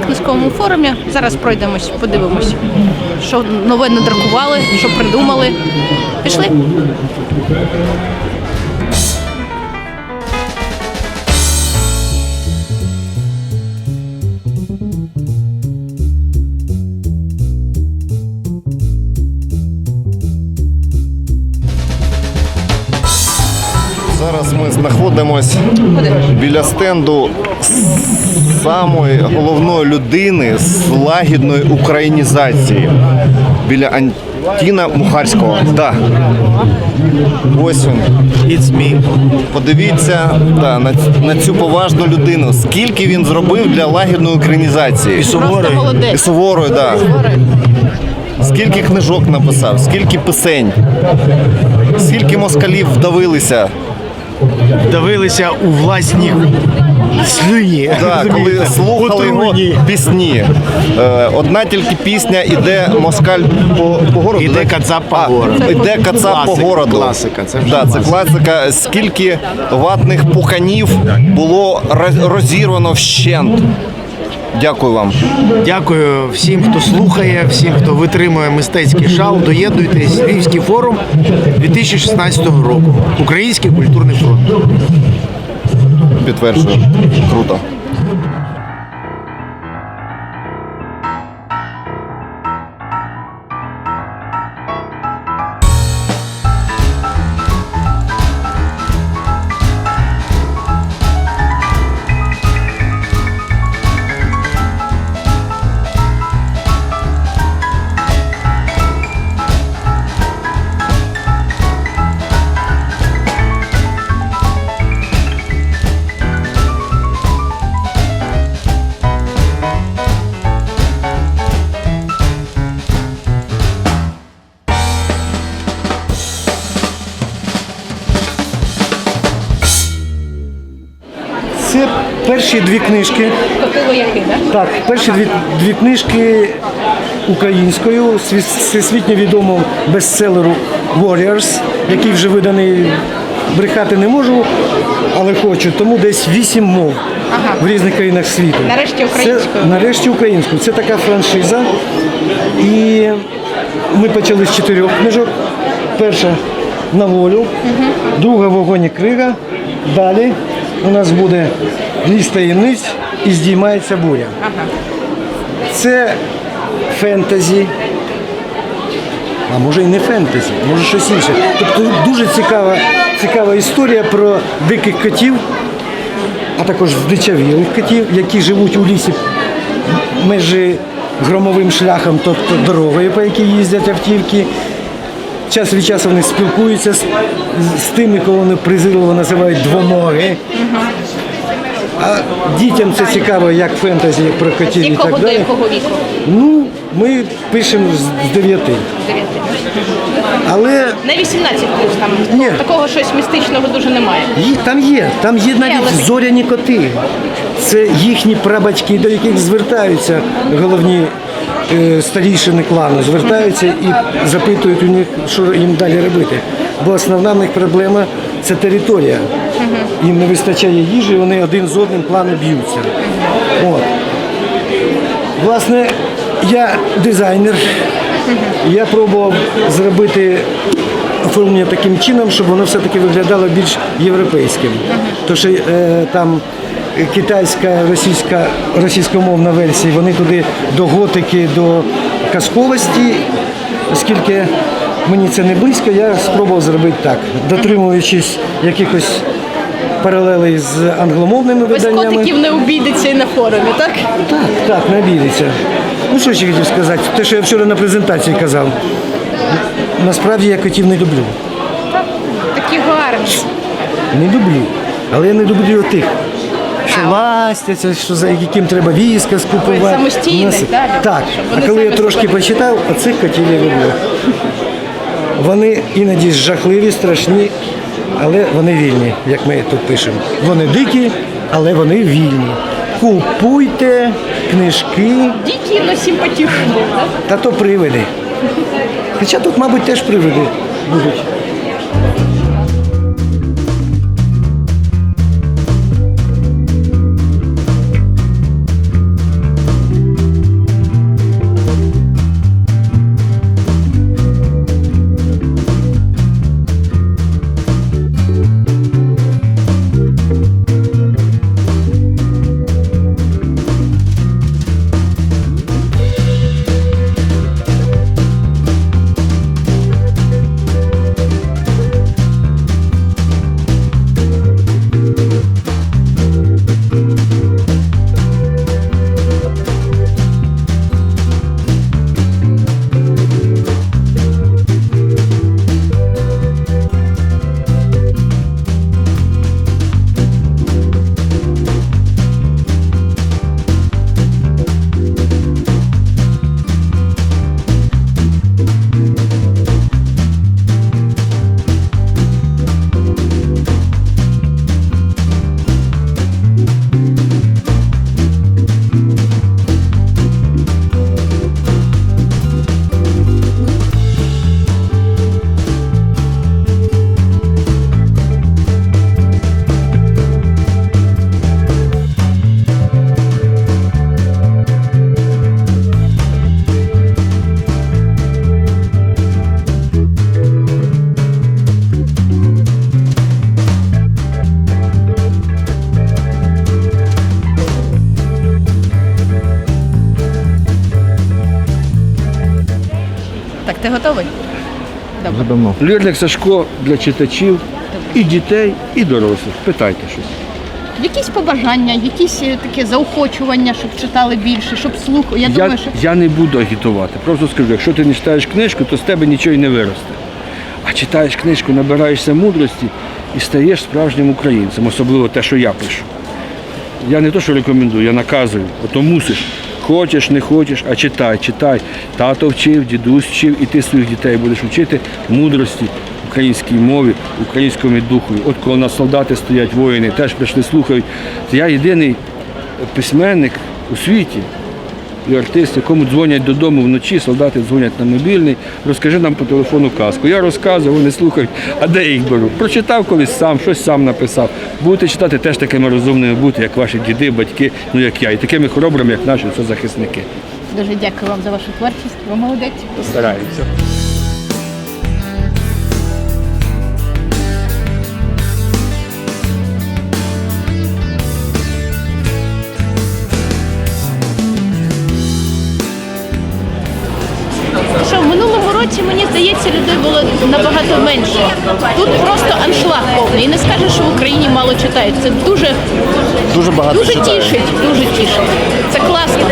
книжковому форумі. Зараз пройдемось, подивимось, що нове надрукували, що придумали. Пішли? Ми знаходимося біля стенду самої головної людини з лагідної українізації. Біля Антіна Мухарського. Да. Ось він. It's me. Подивіться да, на, на цю поважну людину. Скільки він зробив для лагідної українізації. І Просто. І молодець. суворої, да. Скільки книжок написав, скільки пісень, скільки москалів вдавилися. Давилися у власні слині. Так, коли слухали його пісні. Е, одна тільки пісня іде москаль по, по городу. Іде кацап по А, городу. Іде кацап по Класика, городу. класика, це вже да, це класика. класика. Скільки ватних пуханів було роз- розірвано вщент. Дякую вам. Дякую всім, хто слухає, всім, хто витримує мистецький шал. Доєднуйтесь. Львівський форум 2016 року. Український культурний фронт. Підтверджую. Круто. Перші дві книжки. Так? Перші дві, дві книжки українською всесвітньо відомого бестселеру Warriors, який вже виданий. Брехати не можу, але хочу. Тому десь вісім мов Ага. в різних країнах світу. Нарешті українською. Це, нарешті українською. Це така франшиза. І ми почали з чотирьох книжок. Перша на волю, друга вогонь і крига. Далі у нас буде ліс таємниць і здіймається буря. Це фентезі. А може і не фентезі, може щось інше. Тобто дуже цікава, цікава історія про диких котів, а також здичавілих котів, які живуть у лісі межі громовим шляхом, тобто дорогою, по якій їздять автівки. Час від часу вони спілкуються з, з тими, кого вони презирливо називають двоноги. А дітям це цікаво, як фентезі про котів і якого так до далі. якого віку? Ну, ми пишемо з 9. Дев'яти. Але Не 18 плюс там Ні. такого щось містичного дуже немає. Там є, там є навіть але- зоряні коти. Це їхні прабатьки, до яких звертаються головні старішини клану, звертаються і запитують у них, що їм далі робити. Бо основна в них проблема це територія. Їм не вистачає їжі, вони один з одним клани б'ються. От. Власне, я дизайнер. Я пробував зробити оформлення таким чином, щоб воно все-таки виглядало більш європейським. Що е, там китайська, російська, російськомовна версія, вони туди до готики, до казковості, оскільки мені це не близько, я спробував зробити так, дотримуючись якихось паралелей з англомовними Без виданнями. котиків не обійдеться і на форумі, так? Так, так, не обійдеться. Ну що ще хотів сказати? Те, що я вчора на презентації казав. Насправді я котів не люблю. Такі гарні. Не люблю. Але я не люблю тих, що ластяться, що за яким треба війська скупувати. Ви самостійний, так? Так. А коли я трошки почитав, оцих котів я люблю. Вони іноді жахливі, страшні, але вони вільні, як ми тут пишемо. Вони дикі, але вони вільні. Купуйте книжки. Дикі, але симпатичні. Та то привиди. Хоча тут, мабуть, теж привиди будуть. Ти готовий? Вже давно. Лірник Сашко для читачів і дітей, і дорослих. Питайте щось. Якісь побажання, якісь е, таке заохочування, щоб читали більше, щоб слухали. Я, Я, думаю, що я не буду агітувати. Просто скажу, якщо ти не читаєш книжку, то з тебе нічого й не виросте. А читаєш книжку, набираєшся мудрості і стаєш справжнім українцем, особливо те, що я пишу. Я не то, що рекомендую, я наказую, ото мусиш. Хочеш, не хочеш, а читай, читай. Тато вчив, дідусь вчив, і ти своїх дітей будеш вчити мудрості українській мові, українському духу. От коли у нас солдати стоять, воїни, теж прийшли, слухають. Я єдиний письменник у світі і артист, якому дзвонять додому вночі, солдати дзвонять на мобільний, розкажи нам по телефону казку. Я розказую, вони слухають, а де їх беру? Прочитав колись сам, щось сам написав. Будете читати теж такими розумними бути, як ваші діди, батьки, ну як я, і такими хоробрими, як наші це захисники. дуже дякую вам за вашу творчість. Ви молодець. Стараються. Набагато менше. Тут просто аншлаг повний. І не скажеш, що в Україні мало читають. Це дуже, Дуже багато дуже тішить, дуже тішить. Це класно.